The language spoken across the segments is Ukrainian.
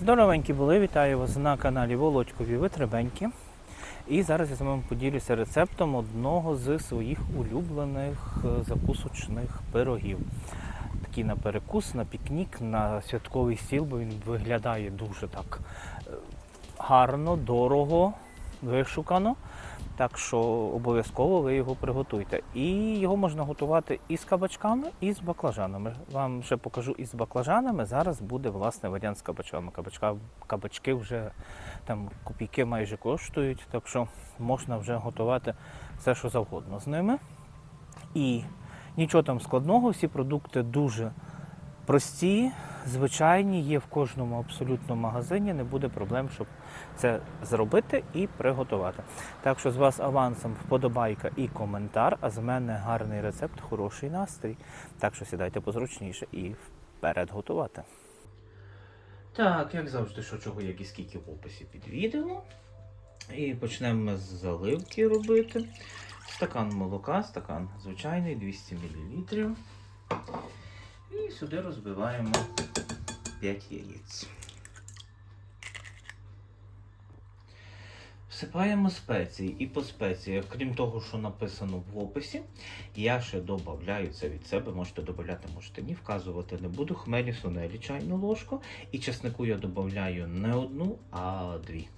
Здоровенькі були, вітаю вас на каналі Володькові Витребеньки. І зараз я з вами поділюся рецептом одного з своїх улюблених е, закусочних пирогів. Такий на перекус, на пікнік, на святковий стіл, бо він виглядає дуже так е, гарно, дорого, вишукано. Так що обов'язково ви його приготуйте. І його можна готувати і з кабачками, і з баклажанами. Вам ще покажу і з баклажанами. Зараз буде власне варіант з кабачками. Кабачка, кабачки вже там копійки майже коштують, так що можна вже готувати все, що завгодно з ними. І нічого там складного, всі продукти дуже прості, звичайні, є в кожному абсолютно магазині, не буде проблем, щоб це зробити і приготувати. Так що з вас авансом вподобайка і коментар, а з мене гарний рецепт, хороший настрій. Так що сідайте позручніше і вперед готувати. Так, як завжди, що чого, як і скільки в описі під відео. І почнемо з заливки робити. Стакан молока, стакан звичайний, 200 мл. І сюди розбиваємо 5 яєць. Всипаємо спеції і по спеціях, крім того, що написано в описі, я ще додаю це від себе, можете додати, можете ні, вказувати не буду. Хмелі сунелі чайну ложку. І чеснику я додаю не одну, а дві.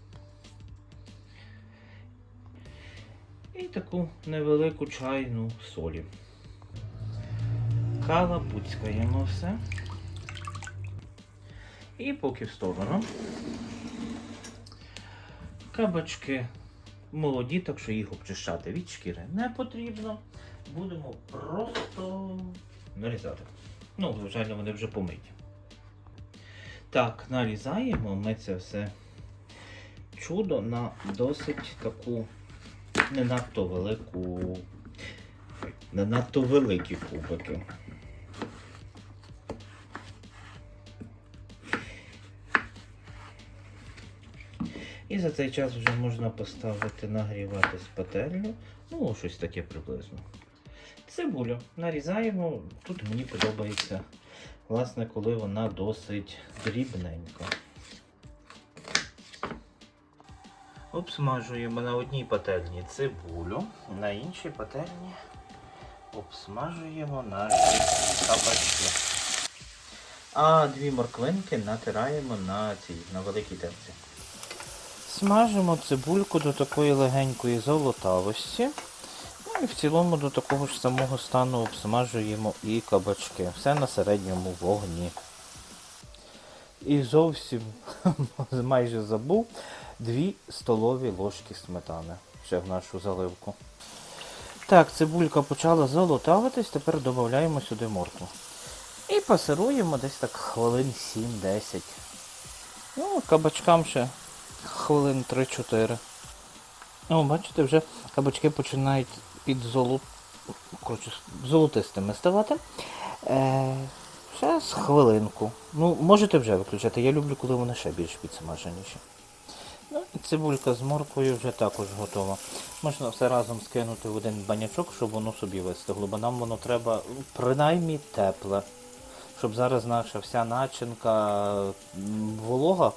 І таку невелику чайну солі. Калапуцькаємо все. І поки в сторону. Кабачки молоді, так що їх обчищати від шкіри не потрібно. Будемо просто нарізати. Ну, звичайно, вони вже помиті. Так, нарізаємо ми це все чудо на досить таку не надто велику. Не надто великі кубики. І за цей час вже можна поставити нагріватись пательню. Ну, щось таке приблизно. Цибулю нарізаємо. Тут мені подобається, власне, коли вона досить дрібненька. Обсмажуємо на одній пательні цибулю, на іншій пательні обсмажуємо наші кабачки. А дві морквинки натираємо на цій, на великій терці. Смажимо цибульку до такої легенької золотавості. Ну і в цілому до такого ж самого стану обсмажуємо і кабачки. Все на середньому вогні. І зовсім майже забув 2 столові ложки сметани ще в нашу заливку. Так, цибулька почала золотавитись, тепер додаємо сюди моркву. І пасируємо десь так хвилин 7-10. Ну, кабачкам ще хвилин 3-4. О, бачите, вже кабачки починають під золот... Коротше, золотистими ставати. Е, ще з хвилинку. Ну, можете вже виключати. Я люблю, коли вони ще більш підсмаженіші. Ну, і цибулька з морквою вже також готова. Можна все разом скинути в один банячок, щоб воно собі вистигло, бо нам воно треба ну, принаймні тепле. Щоб зараз наша вся начинка волога,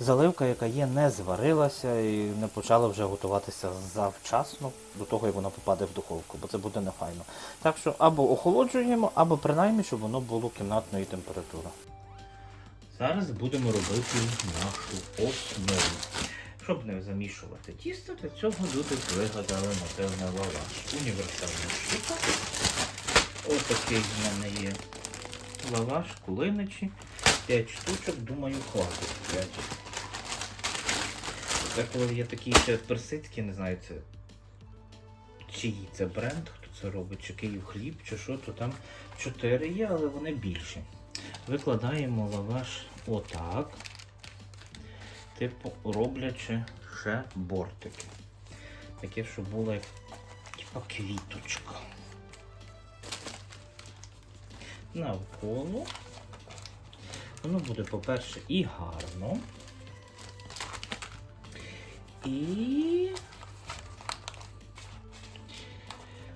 заливка, яка є, не зварилася і не почала вже готуватися завчасно до того, як вона попаде в духовку, бо це буде нефайно. Так що або охолоджуємо, або принаймні, щоб воно було кімнатної температури. Зараз будемо робити нашу основу. Щоб не замішувати тісто, для цього люди вигадали, напевне, лаваш. Універсальна штука. Ось такий в мене є лаваш, кулиничі. 5 штучок, думаю, хватить. 5. Це коли є такі ще персидські, не знаю, це чиї це бренд, хто це робить, чи Київ хліб, чи що, то там 4 є, але вони більші. Викладаємо лаваш отак. Типу, роблячи ще бортики. Таке, щоб було як типа квіточка. Навколо. Воно буде, по-перше, і гарно. І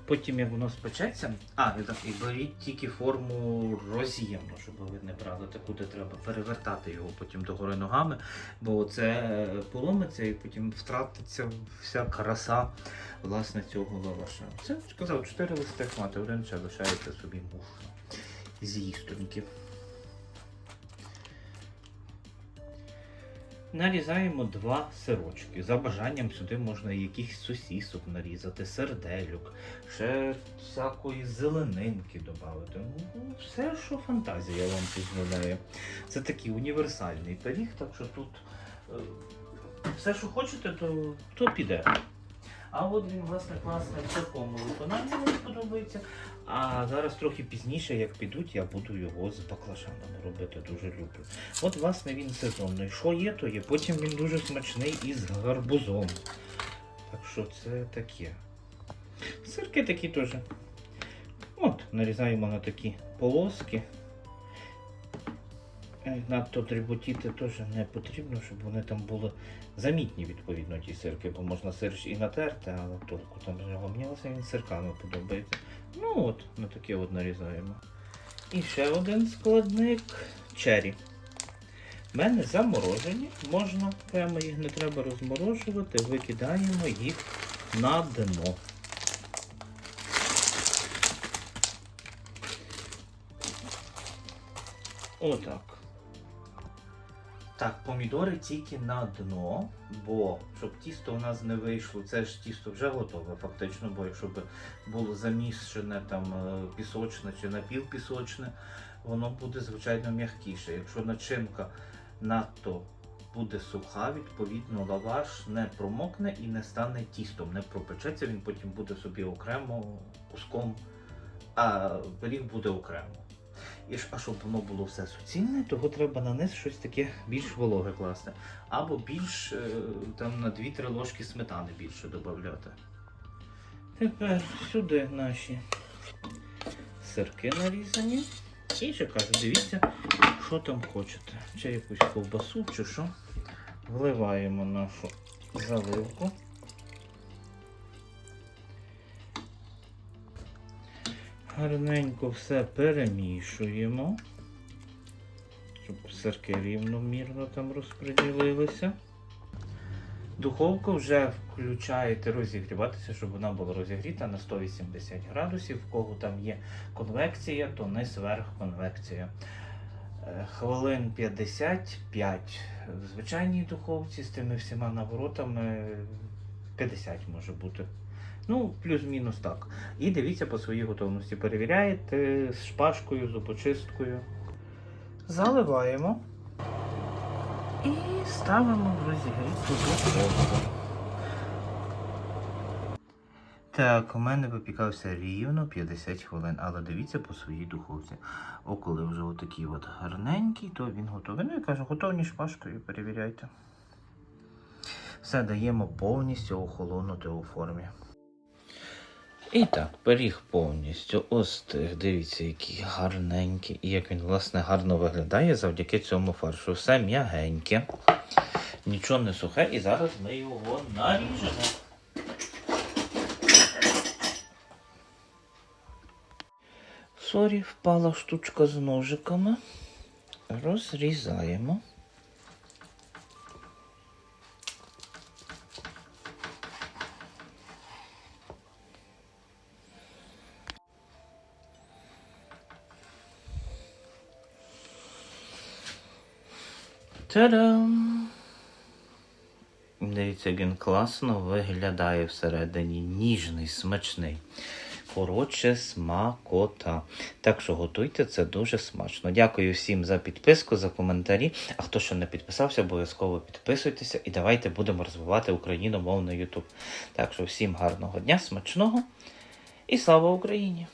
потім як воно спечеться. А, і так, і беріть тільки форму роз'ємну, щоб ви не брали таку, де треба перевертати його потім догори ногами, бо це е, поломиться і потім втратиться вся краса власне цього лаваша. Це сказав, чотири листи хвати, один ще лишається собі муфно з. Нарізаємо два сирочки. За бажанням сюди можна якихось сосісок нарізати, серделюк, ще всякої зеленинки додати. Ну, все, що фантазія вам дозволяє. Це такий універсальний пиріг, так що тут е, все, що хочете, то, то піде. А от він, власне, класний в такому виконанні мені подобається. А зараз трохи пізніше, як підуть, я буду його з баклажанами робити, дуже люблю. От, власне, він сезонний. Що є, то є. Потім він дуже смачний із гарбузом. Так що це таке. Сирки такі теж. От, нарізаємо на такі полоски. Е, Надто дріботіти теж не потрібно, щоб вони там були замітні, відповідно, ті сирки, бо можна сир і натерти, але толку там з нього м'яса він сирками подобається. Ну от, на таке от нарізаємо. І ще один складник чері. У мене заморожені, можна, прямо їх не треба розморожувати, викидаємо їх на дно. Отак. Так, помідори тільки на дно, бо щоб тісто у нас не вийшло, це ж тісто вже готове фактично, бо якщо б було замішане там е, пісочне чи напівпісочне, воно буде звичайно м'якіше. Якщо начинка надто буде суха, відповідно лаваш не промокне і не стане тістом, не пропечеться, він потім буде собі окремо куском, а пиріг буде окремо. І а щоб воно було все суцільне, того треба на низ щось таке більш вологе класти. Або більш е, там на 2-3 ложки сметани більше додати. Тепер сюди наші сирки нарізані. І ще кажу, дивіться, що там хочете. Чи якусь ковбасу, чи що. Вливаємо нашу заливку. Гарненько все перемішуємо, щоб сирки рівномірно там розподілилися. Духовку вже включаєте розігріватися, щоб вона була розігріта на 180 градусів. В кого там є конвекція, то низ верх конвекція. Е, Хвилин 55 в звичайній духовці з тими всіма наворотами 50 може бути. Ну, плюс-мінус так. І дивіться по своїй готовності. Перевіряєте з шпажкою, зубочисткою. Заливаємо. І ставимо в розігріту духовку. Так, у мене випікався рівно 50 хвилин, але дивіться по своїй духовці. О, коли вже отакий от гарненький, то він готовий. Ну, я кажу, готовні шпажкою, перевіряйте. Все даємо повністю охолонути у формі. І так, пиріг повністю остиг. Дивіться, який гарненький. І як він, власне, гарно виглядає завдяки цьому фаршу. Все м'ягеньке, нічого не сухе, і зараз ми його наріжемо. Сорі, впала штучка з ножиками. Розрізаємо. Та-дам! Дивіться, він класно виглядає всередині. Ніжний, смачний. Коротше, смакота. Так що готуйте це дуже смачно. Дякую всім за підписку, за коментарі. А хто ще не підписався, обов'язково підписуйтеся і давайте будемо розвивати україномовний YouTube. Так що всім гарного дня, смачного і слава Україні!